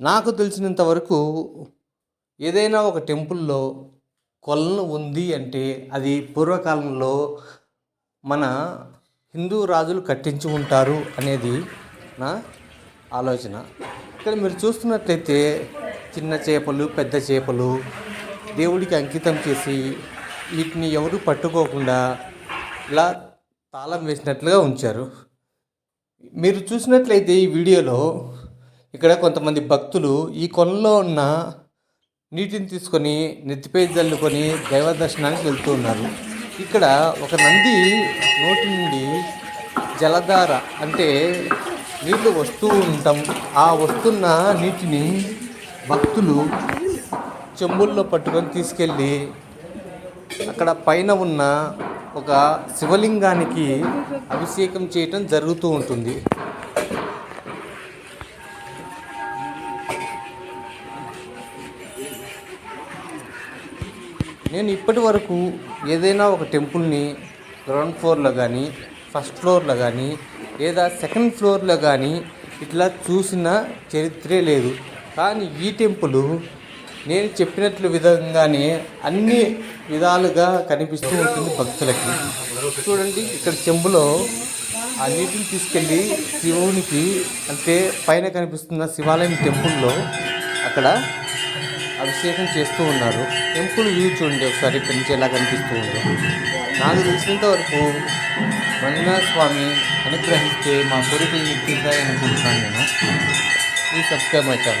నాకు తెలిసినంత వరకు ఏదైనా ఒక టెంపుల్లో కొలను ఉంది అంటే అది పూర్వకాలంలో మన హిందూ రాజులు కట్టించి ఉంటారు అనేది నా ఆలోచన. ఇక్కడ మీరు చూస్తున్నట్లయితే చిన్న చేపలు పెద్ద చేపలు దేవుడికి అంకితం చేసి వీటిని ఎవరు పట్టుకోకుండా ఇలా తాళం వేసినట్లుగా ఉంచారు. మీరు చూసినట్లయితే ఈ వీడియోలో ఇక్కడ కొంతమంది భక్తులు ఈ కొలలో ఉన్న నీటిని తీసుకొని నెత్తిపై జల్లుకొని దైవ దర్శనానికి వెళ్తూ ఉన్నారు. ఇక్కడ ఒక నంది నోటి నుండి జలధార అంటే నీళ్ళు వస్తూ ఉంటాం ఆ వస్తున్న నీటిని భక్తులు చెంబుల్లో పట్టుకొని తీసుకెళ్ళి అక్కడ పైన ఉన్న ఒక శివలింగానికి అభిషేకం చేయటం జరుగుతూ ఉంటుంది. నేను ఇప్పటి వరకు ఏదైనా ఒక టెంపుల్ని గ్రౌండ్ ఫ్లోర్లో కానీ ఫస్ట్ ఫ్లోర్లో కానీ లేదా సెకండ్ ఫ్లోర్లో కానీ ఇట్లా చూసిన చరిత్రే లేదు. కానీ ఈ టెంపుల్ నేను చెప్పినట్లు విధంగానే అన్ని విధాలుగా కనిపిస్తూ ఉంటుంది భక్తులకి. చూడండి ఇక్కడ చెంబులో ఆ నీటిని తీసుకెళ్ళి శివునికి అంటే పైన కనిపిస్తున్న శివాలయం టెంపుల్లో అక్కడ అభిషేకం చేస్తూ ఉన్నారు. టెంపుల్ వ్యూ చూడండి ఒకసారి ఇక్కడి నుంచి ఎలా కనిపిస్తూ ఉందో. నాకు తెలిసినంత వరకు స్వామి అనుగ్రహిస్తే మా కోరికలు నిత్యుతాయి అనుకుంటున్నాను నేను. Please subscribe my channel.